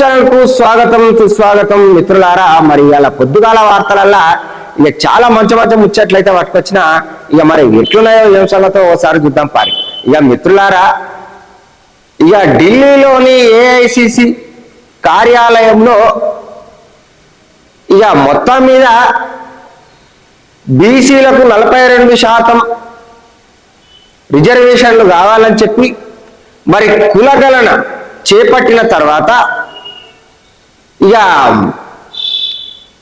ఛానల్కు స్వాగతం సుస్వాగతం మిత్రులారా. మరి ఇలా పొద్దుగాల వార్తలల్లా ఇక చాలా మంచి మంచి ముచ్చట్లయితే పట్టుకొచ్చిన ఇక మరి ఎట్లున్నాయో అంశాలతో ఒకసారి చూద్దాం పారి. ఇక మిత్రులారా ఇక ఢిల్లీలోని ఏఐసిసి కార్యాలయంలో ఇక మొత్తం మీద బీసీలకు నలభై రెండు శాతం రిజర్వేషన్లు కావాలని చెప్పి మరి కులగణన చేపట్టిన తర్వాత ఇక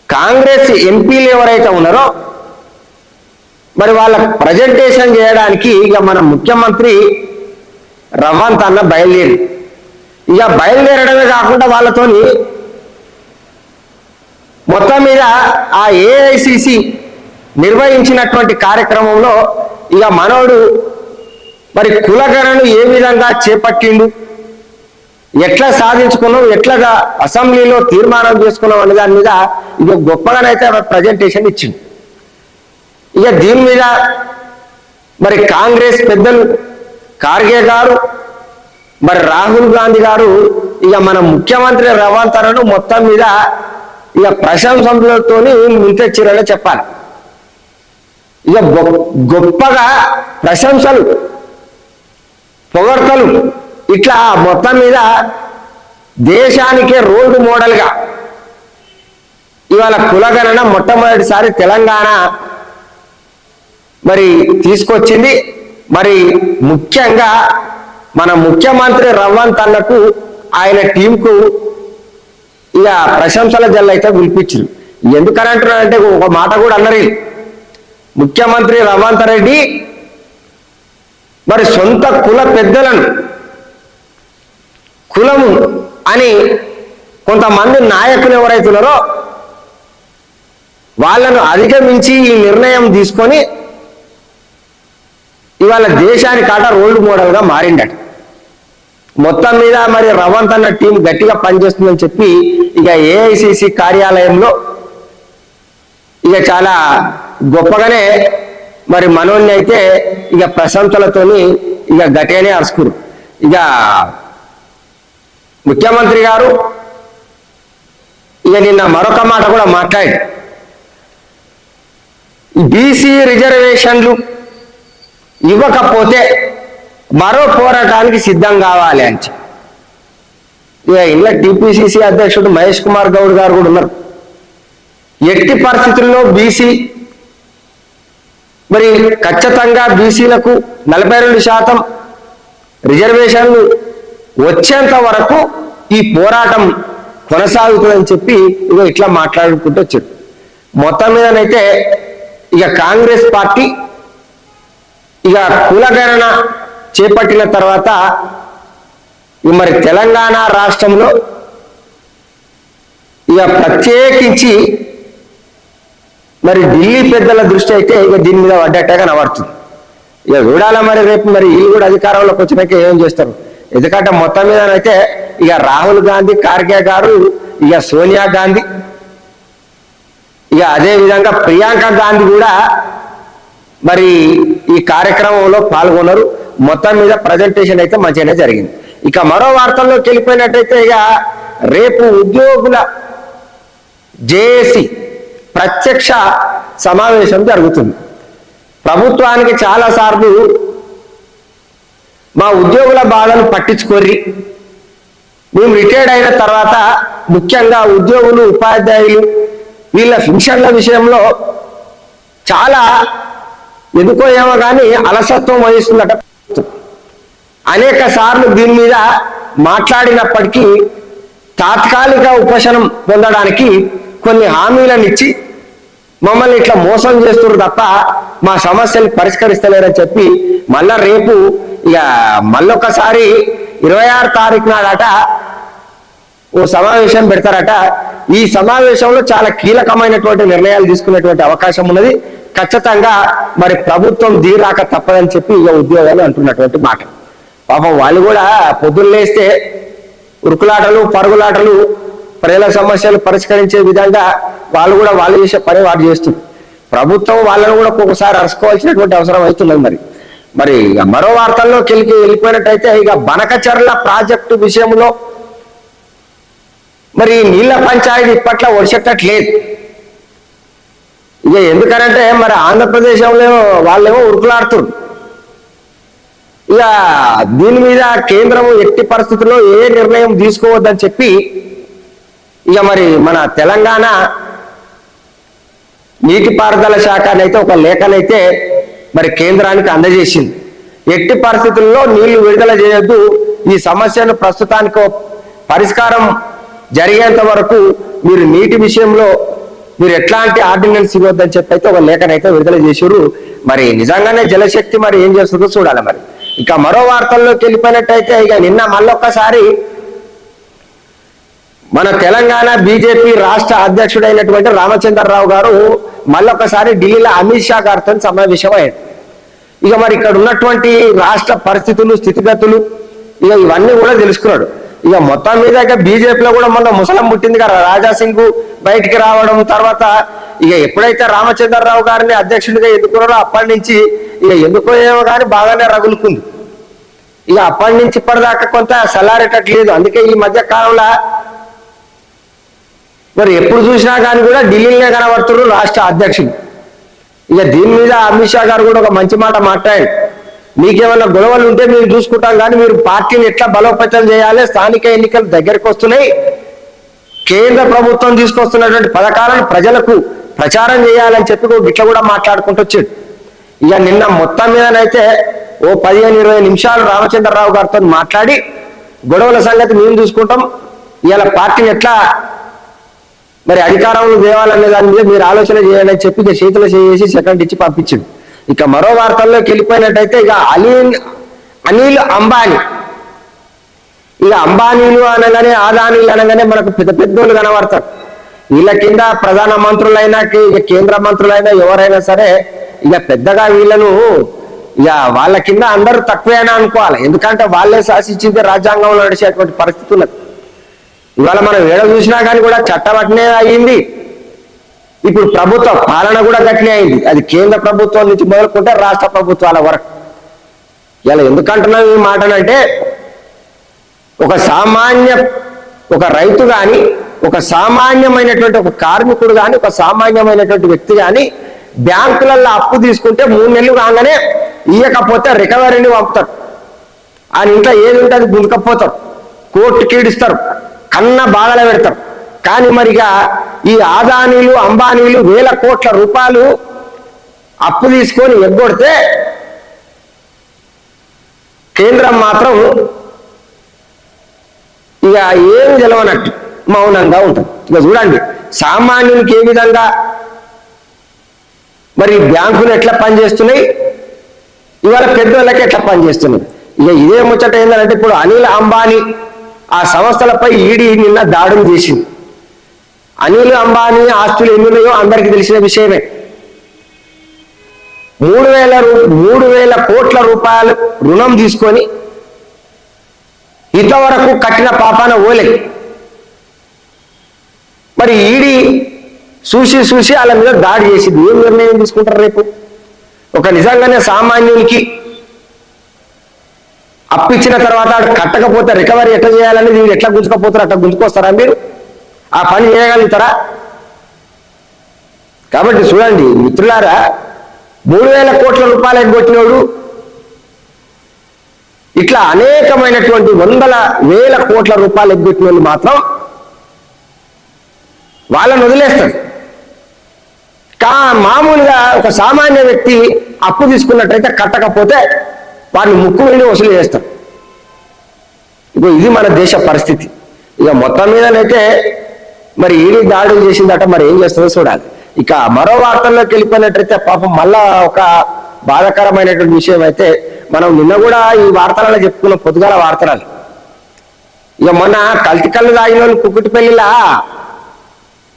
కాంగ్రెస్ ఎంపీలు ఎవరైతే ఉన్నారో మరి వాళ్ళ ప్రజెంటేషన్ చేయడానికి ఇక మన ముఖ్యమంత్రి రవంత్ అన్న బయలుదేరి. ఇక బయలుదేరడమే కాకుండా వాళ్ళతోని మొత్తం మీద ఆ ఏఐసిసి నిర్వహించినటువంటి కార్యక్రమంలో ఇక మనోడు మరి కులగణను ఏ విధంగా చేపట్టిండు? ఎట్లా సాధించుకున్నాం ఎట్లాగా అసెంబ్లీలో తీర్మానం చేసుకున్నాం అనే దాని మీద ఇక గొప్పగానైతే ప్రజెంటేషన్ ఇచ్చింది. ఇక దీని మీద మరి కాంగ్రెస్ పెద్దలు ఖార్గే గారు మరి రాహుల్ గాంధీ గారు ఇక మన ముఖ్యమంత్రి రవంత్ మొత్తం మీద ఇక ప్రశంసలతో ముంచెచ్చిరని చెప్పాలి. ఇక గొ- గొప్పగా ప్రశంసలు పొగడ్తలు ఇట్లా మొత్తం మీద దేశానికే రోల్డ్ మోడల్గా ఇవాళ కులగణన మొట్టమొదటిసారి తెలంగాణ మరి తీసుకొచ్చింది. మరి ముఖ్యంగా మన ముఖ్యమంత్రి రవ్వంత్ అన్నకు ఆయన టీంకు ఇక ప్రశంసల జల్ల అయితే పిలిపించారు ఎందుకని అంటున్నారంటే ఒక మాట కూడా అన్నారు ముఖ్యమంత్రి రవ్వంత్ రెడ్డి మరి సొంత కుల పెద్దలను కులము అని కొంతమంది నాయకులు ఎవరైతున్నారో వాళ్ళను అధిగమించి ఈ నిర్ణయం తీసుకొని ఇవాళ దేశానికి కాట రోల్డ్ మోడల్గా మారిండట మొత్తం మీద మరి రవంత్ అన్న టీం గట్టిగా పనిచేస్తుందని చెప్పి ఇక ఏఐసిసి కార్యాలయంలో ఇక చాలా గొప్పగానే మరి మనోన్ని అయితే ఇక ప్రశంసలతోని ఇక గట్టిగానే అరుచుకురు. ఇక ముఖ్యమంత్రి గారు ఇక నిన్న మరొక మాట కూడా మాట్లాడి. బీసీ రిజర్వేషన్లు ఇవ్వకపోతే మరో పోరాటానికి సిద్ధం కావాలి అని ఇక ఇంట్లో టీపీసీసీ అధ్యక్షుడు మహేష్ కుమార్ గౌడ్ గారు కూడా ఉన్నారు. ఎట్టి పరిస్థితుల్లో బీసీ మరి ఖచ్చితంగా బీసీలకు నలభై రెండు శాతం రిజర్వేషన్లు వచ్చేంత వరకు ఈ పోరాటం కొనసాగుతుందని చెప్పి ఇదో ఇట్లా మాట్లాడుకుంటూ వచ్చాడు మొత్తం మీదనైతే ఇక కాంగ్రెస్ పార్టీ ఇక కులగణన చేపట్టిన తర్వాత ఇక మరి తెలంగాణ రాష్ట్రంలో ఇక ప్రత్యేకించి మరి ఢిల్లీ పెద్దల దృష్టి అయితే ఇక దీని మీద పడ్డట్టుగా కనబడుతుంది. ఇక చూడాలా మరి రేపు మరి వీళ్ళు కూడా అధికారంలోకి వచ్చినాక ఏం చేస్తారు? ఎందుకంటే మొత్తం మీద అయితే ఇక రాహుల్ గాంధీ ఖార్గే గారు ఇక సోనియా గాంధీ ఇక అదేవిధంగా ప్రియాంక గాంధీ కూడా మరి ఈ కార్యక్రమంలో పాల్గొన్నారు. మొత్తం మీద ప్రజెంటేషన్ అయితే మంచిగానే జరిగింది. ఇక మరో వార్తల్లోకి వెళ్ళిపోయినట్టయితే ఇక రేపు ఉద్యోగుల జేఏసీ ప్రత్యక్ష సమావేశం జరుగుతుంది. ప్రభుత్వానికి చాలా సార్లు మా ఉద్యోగుల బాధను పట్టించుకోర్రి. మేము రిటైర్డ్ అయిన తర్వాత ముఖ్యంగా ఉద్యోగులు ఉపాధ్యాయులు వీళ్ళ పెన్షన్ల విషయంలో చాలా ఎందుకో ఏమో కానీ అలసత్వం వహిస్తుందట. అనేక సార్లు దీని మీద మాట్లాడినప్పటికీ తాత్కాలిక ఉపశనం పొందడానికి కొన్ని హామీలను ఇచ్చి మమ్మల్ని ఇట్లా మోసం చేస్తున్నారు తప్ప మా సమస్యలు పరిష్కరిస్తలేరని చెప్పి మళ్ళా రేపు ఇక మళ్ళొకసారి ఇరవై ఆరు తారీఖు నాడట ఓ సమావేశం పెడతారట. ఈ సమావేశంలో చాలా కీలకమైనటువంటి నిర్ణయాలు తీసుకునేటువంటి అవకాశం ఉన్నది. ఖచ్చితంగా మరి ప్రభుత్వం దీరాక తప్పదని చెప్పి ఇక ఉద్యోగాలు అంటున్నటువంటి మాట. పాపం వాళ్ళు కూడా పొద్దున్నేస్తే ఉరుకులాటలు పరుగులాటలు ప్రజల సమస్యలు పరిష్కరించే విధంగా వాళ్ళు కూడా వాళ్ళు చేసే పని వాడు చేస్తుంది ప్రభుత్వం వాళ్ళను కూడా ఒక్కొక్కసారి అరుసుకోవాల్సినటువంటి అవసరం అవుతున్నది మరి. మరి ఇక మరో వార్తల్లో కెలికి వెళ్ళిపోయినట్టయితే ఇక బనకచర్ల ప్రాజెక్టు విషయంలో మరి నీళ్ళ నీళ్ళ పంచాయతీ ఇప్పట్లో ఒడిచెట్టట్లేదు ఇక ఎందుకనంటే మరి ఆంధ్రప్రదేశ్లో వాళ్ళేమో ఉరుకులాడుతున్నారు ఇక దీని మీద కేంద్రం ఎట్టి పరిస్థితుల్లో ఏ నిర్ణయం తీసుకోవద్దని చెప్పి ఇక మరి మన తెలంగాణ నీటిపారుదల శాఖ అయితే ఒక లేఖనైతే మరి కేంద్రానికి అందజేసింది. ఎట్టి పరిస్థితుల్లో నీళ్ళు విడుదల చేయొద్దు. ఈ సమస్యను ప్రస్తుతానికి పరిష్కారం జరిగేంత వరకు మీరు నీటి విషయంలో మీరు ఎట్లాంటి ఆర్డినెన్స్ ఇవ్వద్దని చెప్పి అయితే ఒక లేఖనైతే విడుదల చేశారు. మరి నిజంగానే జలశక్తి మరి ఏం చేస్తుందో చూడాలి మరి. ఇక మరో వార్తల్లోకి వెళ్ళిపోయినట్టయితే ఇక నిన్న మళ్ళొక్కసారి మన తెలంగాణ బీజేపీ రాష్ట్ర అధ్యక్షుడైనటువంటి రామచంద్రరావు గారు మళ్ళొకసారి ఢిల్లీలో అమిత్ షా గారితో సమావేశమయ్యాడు ఇక మరి ఇక్కడ ఉన్నటువంటి రాష్ట్ర పరిస్థితులు స్థితిగతులు ఇక ఇవన్నీ కూడా తెలుసుకున్నాడు. ఇక మొత్తం మీద ఇక బీజేపీలో కూడా మొన్న ముసలం పుట్టింది కదా రాజాసింగ్ బయటికి రావడం తర్వాత ఇక ఎప్పుడైతే రామచంద్రరావు గారిని అధ్యక్షుడిగా ఎన్నుకున్నారో అప్పటి నుంచి ఇక ఎందుకో కానీ బాగానే రగులుకుంది. ఇక అప్పటి నుంచి ఇప్పటిదాకా కొంత సలారేటట్లేదు అందుకే ఈ మధ్య కాలంలో మరి ఎప్పుడు చూసినా కానీ కూడా ఢిల్లీనే కనబడుతున్నారు రాష్ట్ర అధ్యక్షుడు ఇక దీని మీద అమిత్ షా గారు కూడా ఒక మంచి మాట మాట్లాడి మీకేమైనా గొడవలు ఉంటే మీరు చూసుకుంటాం కానీ మీరు పార్టీని ఎట్లా బలోపేతం చేయాలి? స్థానిక ఎన్నికలు దగ్గరకు వస్తున్నాయి. కేంద్ర ప్రభుత్వం తీసుకొస్తున్నటువంటి పథకాలను ప్రజలకు ప్రచారం చేయాలని చెప్పి కూడా ఇట్లా కూడా మాట్లాడుకుంటూ వచ్చాడు. ఇక నిన్న మొత్తం మీదనైతే ఓ పదిహేను ఇరవై నిమిషాలు రామచంద్రరావు గారితో మాట్లాడి గొడవల సంగతి మేము చూసుకుంటాం. ఇవాళ పార్టీని ఎట్లా మరి అధికారంలో తేవాలనే దాని మీద మీరు ఆలోచన చేయాలని చెప్పి ఇక చేతులు చేసి సెకండ్ ఇచ్చి పంపించింది ఇక మరో వార్తల్లోకి వెళ్ళిపోయినట్టయితే ఇక అలీన్ అనిల్ అంబానీ. ఇక అంబానీలు అనగానే ఆదానీలు అనగానే మనకు పెద్ద పెద్దోళ్ళు కనబడతారు. వీళ్ళ కింద ప్రధాన మంత్రులైనా ఇక కేంద్ర మంత్రులైనా ఎవరైనా సరే ఇక పెద్దగా వీళ్ళను ఇక వాళ్ళ కింద అందరూ తక్కువేనా అనుకోవాలి. ఎందుకంటే వాళ్ళే శాసించింది రాజ్యాంగంలో నడిచేటువంటి పరిస్థితి ఉన్నది. ఇవాళ మనం ఏడ చూసినా కానీ కూడా చట్టం అట్నే అయ్యింది ఇప్పుడు ప్రభుత్వ పాలన కూడా గట్లే అయింది. అది కేంద్ర ప్రభుత్వం నుంచి మొదలుకుంటే రాష్ట్ర ప్రభుత్వాల వరకు. ఇలా ఎందుకంటున్నాం ఈ మాటనంటే ఒక సామాన్య ఒక రైతు కాని ఒక సామాన్యమైనటువంటి ఒక కార్మికుడు కానీ ఒక సామాన్యమైనటువంటి వ్యక్తి కానీ బ్యాంకులలో అప్పు తీసుకుంటే మూడు నెలలు కాగానే ఇయ్యకపోతే రికవరీని పంపుతారు. ఆయన ఇంట్లో ఏది ఉంటే అది గుంజుకపోతారు. కోర్టు కీడిస్తారు. కన్న బాధలు పెడతారు కానీ మరిగా ఈ ఆదానీలు అంబానీలు వేల కోట్ల రూపాయలు అప్పు తీసుకొని ఎగ్గొడితే కేంద్రం మాత్రం ఇక ఏం తెలవనట్టు మౌనంగా ఉంటుంది. ఇక చూడండి సామాన్యునికి ఏ విధంగా మరి బ్యాంకులు ఎట్లా పనిచేస్తున్నాయి? ఇవాళ పెద్దోళ్ళకి ఎట్లా పనిచేస్తున్నాయి? ఇక ఇదే ముచ్చట ఏంటంటే ఇప్పుడు అనిల్ అంబానీ ఆ సంస్థలపై ఈడీ నిన్న దాడులు చేసింది. అనిల్ అంబానీ ఆస్తులు ఎన్నున్నాయో అందరికీ తెలిసిన విషయమే. మూడు వేల మూడు వేల కోట్ల రూపాయలు రుణం తీసుకొని ఇంతవరకు కట్టిన పాపాన ఓలే. మరి ఈడి చూసి చూసి వాళ్ళ మీద దాడి చేసింది. ఏం నిర్ణయం తీసుకుంటారు రేపు? ఒక నిజంగానే సామాన్యునికి అప్పిచ్చిన తర్వాత కట్టకపోతే రికవరీ ఎట్లా చేయాలని వీడు ఎట్లా గుంజుకపోతారు అట్లా గుంజుకొస్తారా మీరు? ఆ పని చేయగలుగుతారా? కాబట్టి చూడండి మిత్రులారా మూడు వేల కోట్ల రూపాయలు ఎగ్గొట్టినోడు ఇట్లా అనేకమైనటువంటి వందల వేల కోట్ల రూపాయలు ఎగ్గొట్టిన మాత్రం వాళ్ళని వదిలేస్తారు కా మామూలుగా ఒక సామాన్య వ్యక్తి అప్పు తీసుకున్నట్టయితే కట్టకపోతే వాడిని ముక్కు వెళ్ళి వసూలు చేస్తారు ఇప్పుడు ఇది మన దేశ పరిస్థితి. ఇక మొత్తం మీదనైతే మరి ఈడీ దాడులు చేసిందట మరి ఏం చేస్తుందో చూడాలి. ఇక మరో వార్తల్లోకి వెళ్ళిపోయినట్టయితే పాపం మళ్ళా ఒక బాధాకరమైనటువంటి విషయం అయితే మనం నిన్న కూడా ఈ వార్తలలో చెప్పుకున్న పొద్దుగాల వార్తలు ఇక మొన్న కల్తీ కళ్ళు తాగిన వాళ్ళు కుక్కుటిపల్లిలా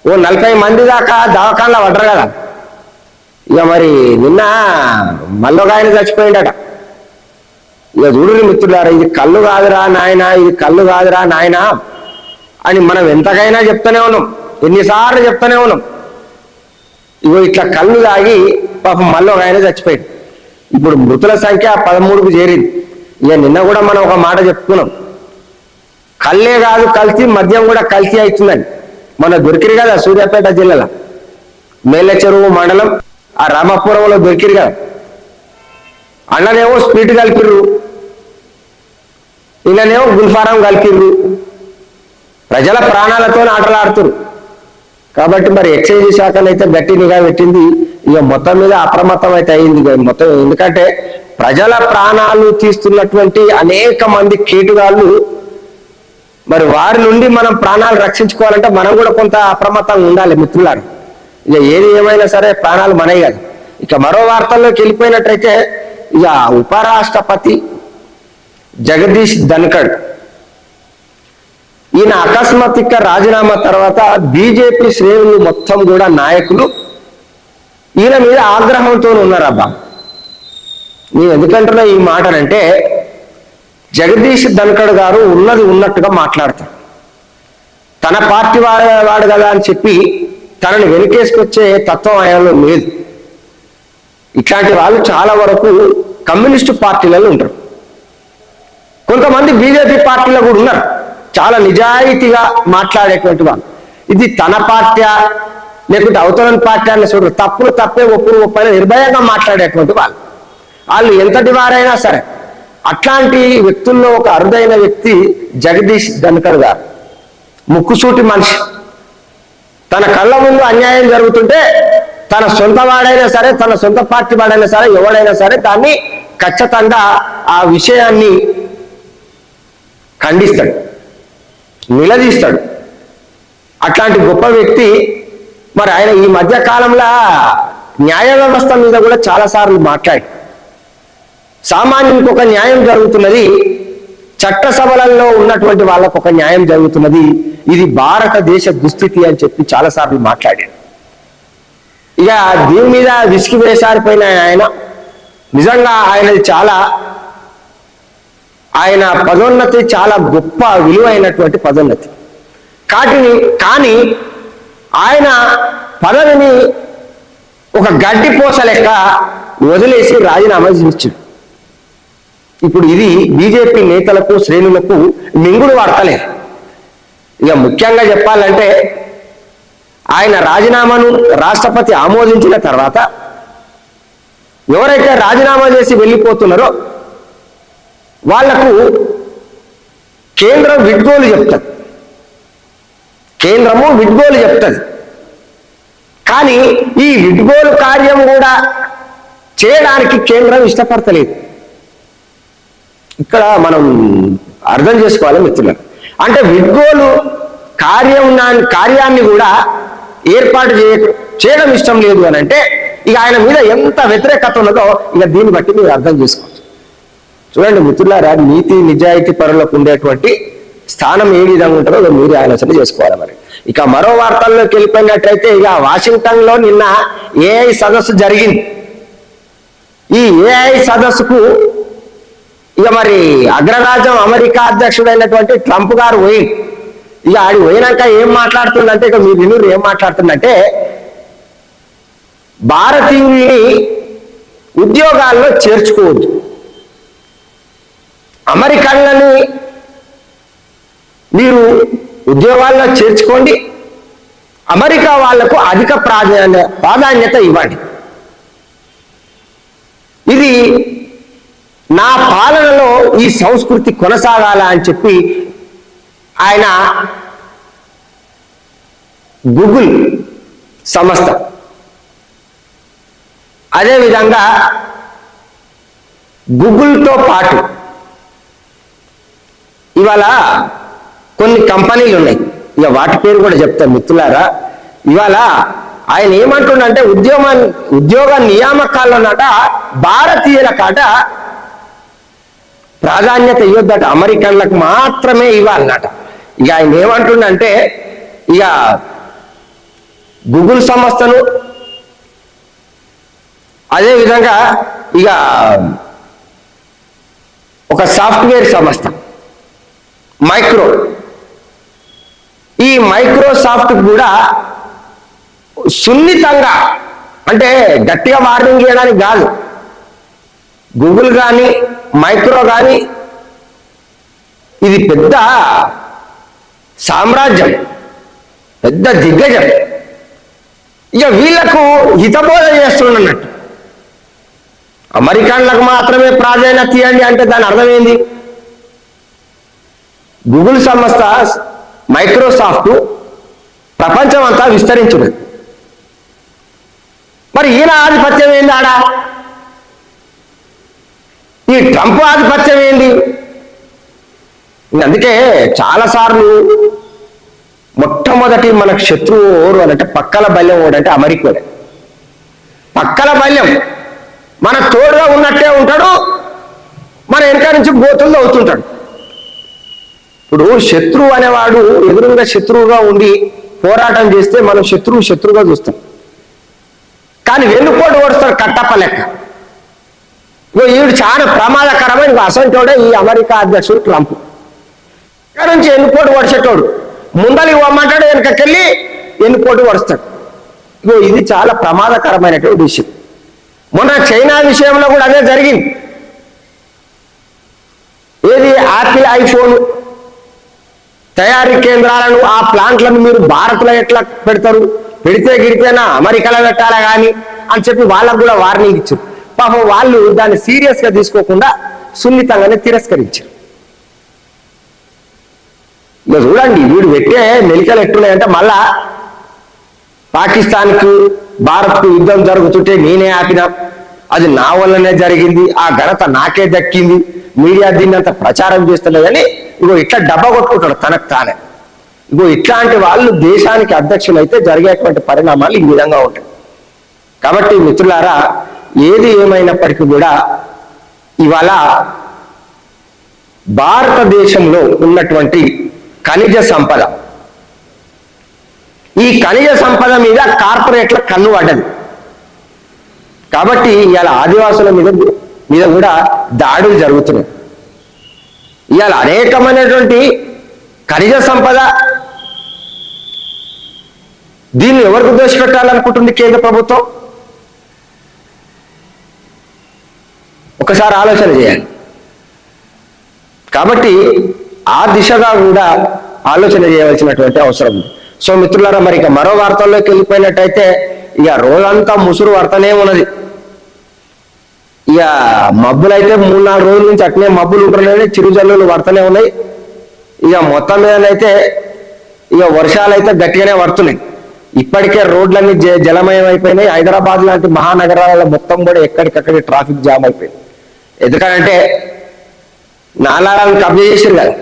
ఓ నలభై మంది దాకా దవాఖానలో పడ్డరు కదా. ఇక మరి నిన్న మళ్ళొక ఆయన చచ్చిపోయిండట. ఇక చూడు మిత్రులారా ఇది కళ్ళు కాదురా నాయన ఇది కళ్ళు కాదురా నాయన అని మనం ఎంతకైనా చెప్తూనే ఉన్నాం. ఎన్నిసార్లు చెప్తూనే ఉన్నాం. ఇగో ఇట్లా కళ్ళు తాగి పాపం మళ్ళీ ఒక ఆయన చచ్చిపోయాడు. ఇప్పుడు మృతుల సంఖ్య పదమూడుకు చేరింది. ఇక నిన్న కూడా మనం ఒక మాట చెప్పుకున్నాం కళ్ళే కాదు కలిసి మద్యం కూడా కలిసి అవుతుందని. మన దొరికిరు కదా సూర్యాపేట జిల్లాలో. మేళ్ళ చెరువు మండలం ఆ రామాపురంలో దొరికిరు కదా. అన్నదేమో స్పీడ్ కలిపిర్రు. ఈయననేమో గుల్ఫారం కలిపిండు ప్రజల ప్రాణాలతో ఆటలాడుతురు. కాబట్టి మరి ఎక్సైజ్ శాఖనైతే గట్టి నిఘా పెట్టింది. ఇక మొత్తం మీద అప్రమత్తం అయితే అయింది. మొత్తం ఎందుకంటే ప్రజల ప్రాణాలు తీస్తున్నటువంటి అనేక మంది కేటుగాళ్ళు మరి వారి నుండి మనం ప్రాణాలు రక్షించుకోవాలంటే మనం కూడా కొంత అప్రమత్తంగా ఉండాలి మిత్రులారు. ఇక ఏది ఏమైనా సరే ప్రాణాలు మనయ్యాలి ఇక మరో వార్తల్లోకి వెళ్ళిపోయినట్టయితే ఇక ఉపరాష్ట్రపతి జగదీష్ ధన్కడ్. ఈయన అకస్మాత్తుగా రాజీనామా తర్వాత బీజేపీ శ్రేణులు మొత్తం కూడా నాయకులు ఈయన మీద ఆగ్రహంతో ఉన్నారబ్బా. నేను ఎందుకంటున్నా ఈ మాటనంటే జగదీష్ ధన్కడ్ గారు ఉన్నది ఉన్నట్టుగా మాట్లాడతారు. తన పార్టీ వాడు వాడు కదా అని చెప్పి తనని వెనుకేసుకొచ్చే తత్వం ఆయనలో లేదు. ఇట్లాంటి వాళ్ళు చాలా వరకు కమ్యూనిస్టు పార్టీలలో ఉంటారు. కొంతమంది బీజేపీ పార్టీలో కూడా ఉన్నారు. చాలా నిజాయితీగా మాట్లాడేటువంటి వాళ్ళు. ఇది తన పార్టీ లేకుంటే అవతలని పార్టీ అని చూడరు తప్పులు తప్పే ఒప్పులు ఒప్పైన నిర్భయంగా మాట్లాడేటువంటి వాళ్ళు. వాళ్ళు ఎంతటి వారైనా సరే అట్లాంటి వ్యక్తుల్లో ఒక అరుదైన వ్యక్తి జగదీష్ ధన్కర్ గారు. ముక్కుసూటి మనిషి. తన కళ్ళ ముందు అన్యాయం జరుగుతుంటే తన సొంత వాడైనా సరే తన సొంత పార్టీ వాడైనా సరే ఎవడైనా సరే దాన్ని ఖచ్చితంగా ఆ విషయాన్ని ఖండిస్తాడు. నిలదీస్తాడు. అట్లాంటి గొప్ప వ్యక్తి మరి ఆయన ఈ మధ్య కాలంలో న్యాయ వ్యవస్థ మీద కూడా చాలా సార్లు మాట్లాడి సామాన్యునికి ఒక న్యాయం జరుగుతున్నది చట్టసభలలో ఉన్నటువంటి వాళ్ళకు ఒక న్యాయం జరుగుతున్నది ఇది భారతదేశ దుస్థితి అని చెప్పి చాలా సార్లు మాట్లాడాడు. ఇక దీని మీద విసిగి వేసారిపోయిన ఆయన నిజంగా ఆయనది చాలా ఆయన పదోన్నతి చాలా గొప్ప విలువైనటువంటి పదోన్నతి. కాటిని కానీ ఆయన పదవిని ఒక గడ్డి పోస లెక్క వదిలేసి రాజీనామా చేయించాడు. ఇప్పుడు ఇది బీజేపీ నేతలకు శ్రేణులకు మింగుడు వాడతలేదు ఇక ముఖ్యంగా చెప్పాలంటే ఆయన రాజీనామాను రాష్ట్రపతి ఆమోదించిన తర్వాత ఎవరైతే రాజీనామా చేసి వెళ్ళిపోతున్నారో వాళ్ళకు కేంద్రం విడ్గోలు చెప్తుంది. కేంద్రము విడ్గోలు చెప్తుంది. కానీ ఈ విడ్గోలు కార్యం కూడా చేయడానికి కేంద్రం ఇష్టపడతలేదు. ఇక్కడ మనం అర్థం చేసుకోవాలి మిత్రులు అంటే విడ్గోలు కార్యం కార్యాన్ని కూడా ఏర్పాటు చేయ చేయడం ఇష్టం లేదు అని అంటే ఇక ఆయన మీద ఎంత వ్యతిరేకత ఉన్నదో ఇక దీన్ని బట్టి మీరు అర్థం చేసుకోవచ్చు. చూడండి మిత్రులారా నీతి నిజాయితీ పరులకు ఉండేటువంటి స్థానం ఏ విధంగా ఉంటుందో అది మీరు ఆలోచన చేసుకోవాలి మరి. ఇక మరో వార్తల్లోకి వెళ్ళిపోయినట్లయితే ఇక వాషింగ్టన్లో నిన్న ఏఐ సదస్సు జరిగింది. ఈ ఏఐ సదస్సుకు ఇక మరి అగ్రరాజ్యం అమెరికా అధ్యక్షుడైనటువంటి ట్రంప్ గారు పోయి ఇక ఆడి పోయినాక ఏం మాట్లాడుతుందంటే ఇక మీరు వినురు ఏం మాట్లాడుతుందంటే భారతీయుల్ని ఉద్యోగాల్లో చేర్చుకోవద్దు. అమెరికన్లని మీరు ఉద్యోగాల్లో చేర్చుకోండి. అమెరికా వాళ్ళకు అధిక ప్రాధాన్య ప్రాధాన్యత ఇవ్వండి. ఇది నా పాలనలో ఈ సంస్కృతి కొనసాగాల అని చెప్పి ఆయన గూగుల్ సంస్థ. అదేవిధంగా గూగుల్తో పాటు ఇవాళ కొన్ని కంపెనీలు ఉన్నాయి ఇక వాటి పేరు కూడా చెప్తాను మిత్రులారా. ఇవాళ ఆయన ఏమంటుండంటే ఉద్యోగ ఉద్యోగ నియామకాల్లోనట భారతీయుల కాట ప్రాధాన్యత ఇవ్వద్దట. అమెరికన్లకు మాత్రమే ఇవ్వాలన్నట. ఇక ఆయన ఏమంటుండంటే ఇక గూగుల్ సంస్థను అదే విధంగా ఇక ఒక సాఫ్ట్వేర్ సంస్థ. మైక్రో. ఈ మైక్రోసాఫ్ట్ కూడా సున్నితంగా అంటే గట్టిగా వార్నింగ్ చేయడానికి కాదు. గూగుల్ కానీ మైక్రో కానీ ఇది పెద్ద సామ్రాజ్యం పెద్ద దిగ్గజం. ఇక వీళ్ళకు హితబోధ చేస్తున్నట్టు అమెరికన్లకు మాత్రమే ప్రాధాన్యత ఇవ్వండి అంటే దాని అర్థమైంది గూగుల్ సంస్థ మైక్రోసాఫ్ట్ ప్రపంచం అంతా విస్తరించున్నది మరి ఈయన ఆధిపత్యం ఏంది ఆడ? ఈ ట్రంప్ ఆధిపత్యం ఏంది? అందుకే చాలాసార్లు మొట్టమొదటి మనకు శత్రువు ఓరు అనంటే అంటే పక్కల బల్యం ఓడు అంటే అమెరికోడే పక్కల బల్యం మన తోడుగా ఉన్నట్టే ఉంటాడు మన వెనక నుంచి గోతుల్లో అవుతుంటాడు ఇప్పుడు శత్రువు అనేవాడు ఎదురుగా శత్రువుగా ఉండి పోరాటం చేస్తే మనం శత్రువు శత్రువుగా చూస్తాం. కానీ వెన్నుపోటు ఓడుస్తాడు కట్టప్ప లెక్క. ఈవిడు చాలా ప్రమాదకరమైన ఇగో అసంటోడే ఈ అమెరికా అధ్యక్షుడు ట్రంప్. ఇక్కడ నుంచి ఎన్నుపోటు ఓడిచేటోడు ముందలి ఇవ్వమంటాడు వెనకకెళ్ళి ఎన్నుపోటు ఓడుస్తాడు ఇగో ఇది చాలా ప్రమాదకరమైనటువంటి విషయం. మొన్న చైనా విషయంలో కూడా అదే జరిగింది. ఏది ఆపిల్ ఐఫోన్ తయారీ కేంద్రాలను ఆ ప్లాంట్లను మీరు భారత్లో ఎట్లా పెడతారు? పెడితే గిడితేనా? అమెరికాలో పెట్టాలా కానీ అని చెప్పి వాళ్ళకు కూడా వార్నింగ్ ఇచ్చారు. పాపం వాళ్ళు దాన్ని సీరియస్గా తీసుకోకుండా సున్నితంగానే తిరస్కరించారు. ఇక చూడండి వీడు పెట్టే మెలికలు ఎట్టున్నాయంటే మళ్ళా పాకిస్తాన్కు భారత్కు యుద్ధం జరుగుతుంటే నేనే ఆపిన. అది నా వల్లనే జరిగింది. ఆ ఘనత నాకే దక్కింది. మీడియా దీన్ని అంత ప్రచారం చేస్తలేదని ఇగో ఇట్లా డబ్బా కొట్టుకుంటాడు తనకు తానే. ఇగో ఇట్లాంటి వాళ్ళు దేశానికి అధ్యక్షులు అయితే జరిగేటువంటి పరిణామాలు ఈ విధంగా ఉంటాయి. కాబట్టి మిత్రులారా ఏది ఏమైనప్పటికీ కూడా ఇవాళ భారతదేశంలో ఉన్నటువంటి ఖనిజ సంపద. ఈ ఖనిజ సంపద మీద కార్పొరేట్ల కన్ను పడ్డది. కాబట్టి ఇవాళ ఆదివాసుల మీద మీద కూడా దాడులు జరుగుతున్నాయి. ఇవాళ అనేకమైనటువంటి ఖనిజ సంపద దీన్ని ఎవరికి దోషపెట్టాలనుకుంటుంది కేంద్ర ప్రభుత్వం? ఒకసారి ఆలోచన చేయాలి కాబట్టి ఆ దిశగా కూడా ఆలోచన చేయవలసినటువంటి అవసరం ఉంది. సో మిత్రులారా మరి ఇక మరో వార్తల్లోకి వెళ్ళిపోయినట్టయితే ఇక రోజంతా ముసురు వార్తనే ఉన్నది. ఇక మబ్బులు అయితే మూడు నాలుగు రోజుల నుంచి అట్నే మబ్బులు ఉంటున్నాయి చిరుజల్లులు పడుతూనే ఉన్నాయి. ఇక మొత్తం మీదనైతే ఇక వర్షాలు అయితే గట్టిగానే పడుతున్నాయి. ఇప్పటికే రోడ్లన్నీ జ- జలమయం అయిపోయినాయి హైదరాబాద్ లాంటి మహానగరాలలో మొత్తం కూడా ఎక్కడికక్కడ ట్రాఫిక్ జామ్ అయిపోయింది. ఎందుకంటే నాలాలను కబ్జా చేసారు కదా.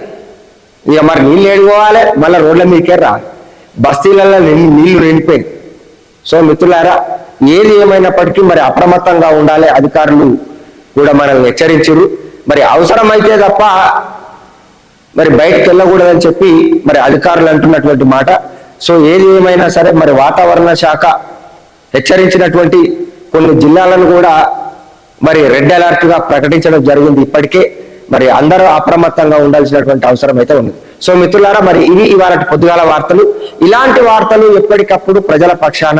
ఇక మరి నీళ్ళు ఏడుకోవాలి మళ్ళీ రోడ్ల మీదకే రా బస్తీలలో నీళ్ళు నిండిపోయింది సో మిత్రులారా ఏది ఏమైనప్పటికీ మరి అప్రమత్తంగా ఉండాలి అధికారులు కూడా మనల్ని హెచ్చరించారు. మరి అవసరమైతే తప్ప మరి బయటకు వెళ్ళకూడదని చెప్పి మరి అధికారులు అంటున్నటువంటి మాట. సో ఏది ఏమైనా సరే మరి వాతావరణ శాఖ హెచ్చరించినటువంటి కొన్ని జిల్లాలను కూడా మరి రెడ్ అలర్ట్గా ప్రకటించడం జరిగింది ఇప్పటికే. మరి అందరూ అప్రమత్తంగా ఉండాల్సినటువంటి అవసరం అయితే ఉంది. సో మిత్రులారా మరి ఇవి ఇవాళ పొద్దుగాల వార్తలు. ఇలాంటి వార్తలు ఎప్పటికప్పుడు ప్రజల పక్షాన